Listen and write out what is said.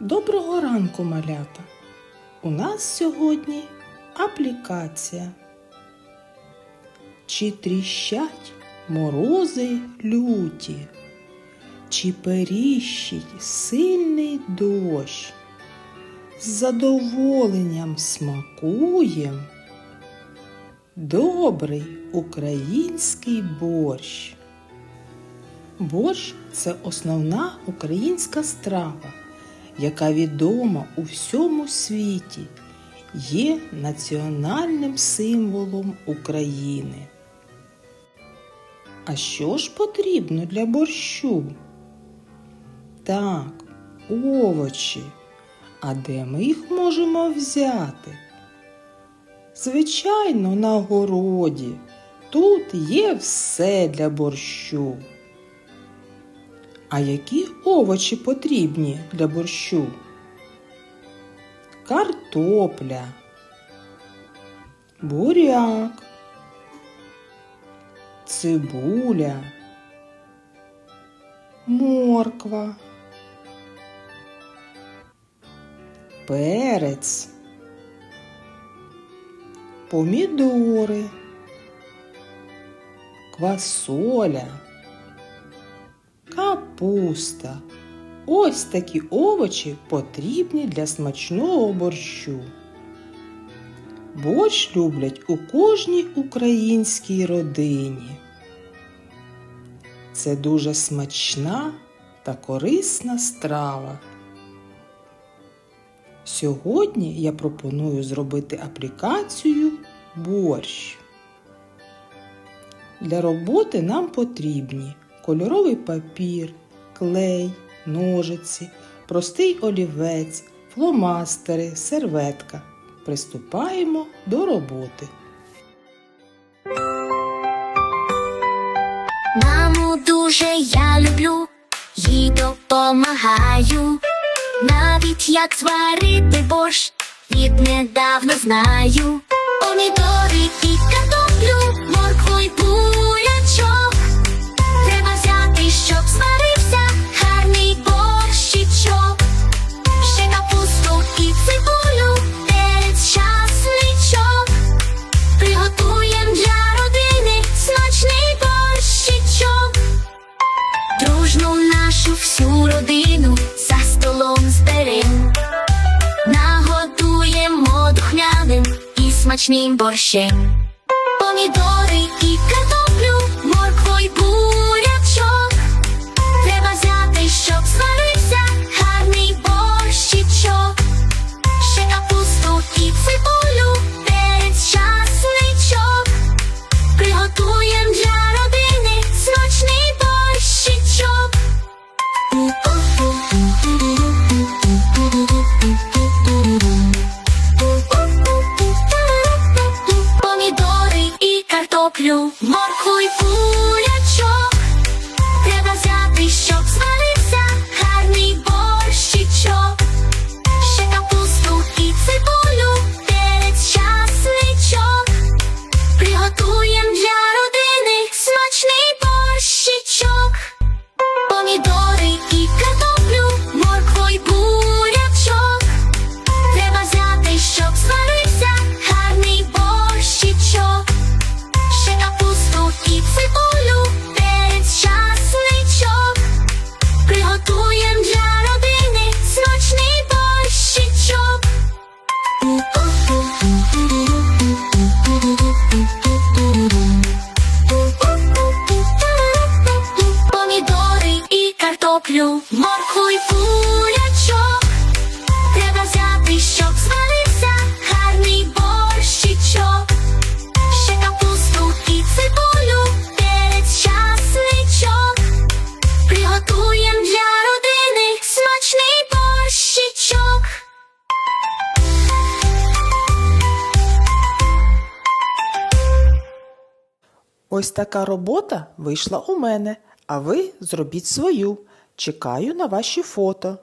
Доброго ранку, малята! У нас сьогодні аплікація. Чи тріщать морози люті, чи періщить сильний дощ, з задоволенням смакуєм добрий український борщ. Борщ це основна українська страва, яка відома у всьому світі, є національним символом України. А що ж потрібно для борщу? Так, овочі. А де ми їх можемо взяти? Звичайно, на городі. Тут є все для борщу. А які овочі потрібні для борщу? Картопля, буряк, цибуля, морква, перець, помідори, квасоля капуста. Ось такі овочі потрібні для смачного борщу. Борщ люблять у кожній українській родині. Це дуже смачна та корисна страва. Сьогодні я пропоную зробити аплікацію борщ. Для роботи нам потрібні кольоровий папір, клей, ножиці, простий олівець, фломастери, серветка. Приступаємо до роботи. Маму дуже я люблю, їй допомагаю. Навіть як зварити борщ, віднедавна знаю. Помідори і картоплю, нашу всю родину за столом зберем. Нагодуємо духмяним і смачним борщем. Помідори і картоплю, картоплю, моркву й бурячок. Треба взяти, щоб зварився гарний борщичок. Ще капусту і цибулю, перець часничок. Приготуєм для родини смачний борщичок. Ось така робота вийшла у мене, а ви зробіть свою. Чекаю на ваші фото.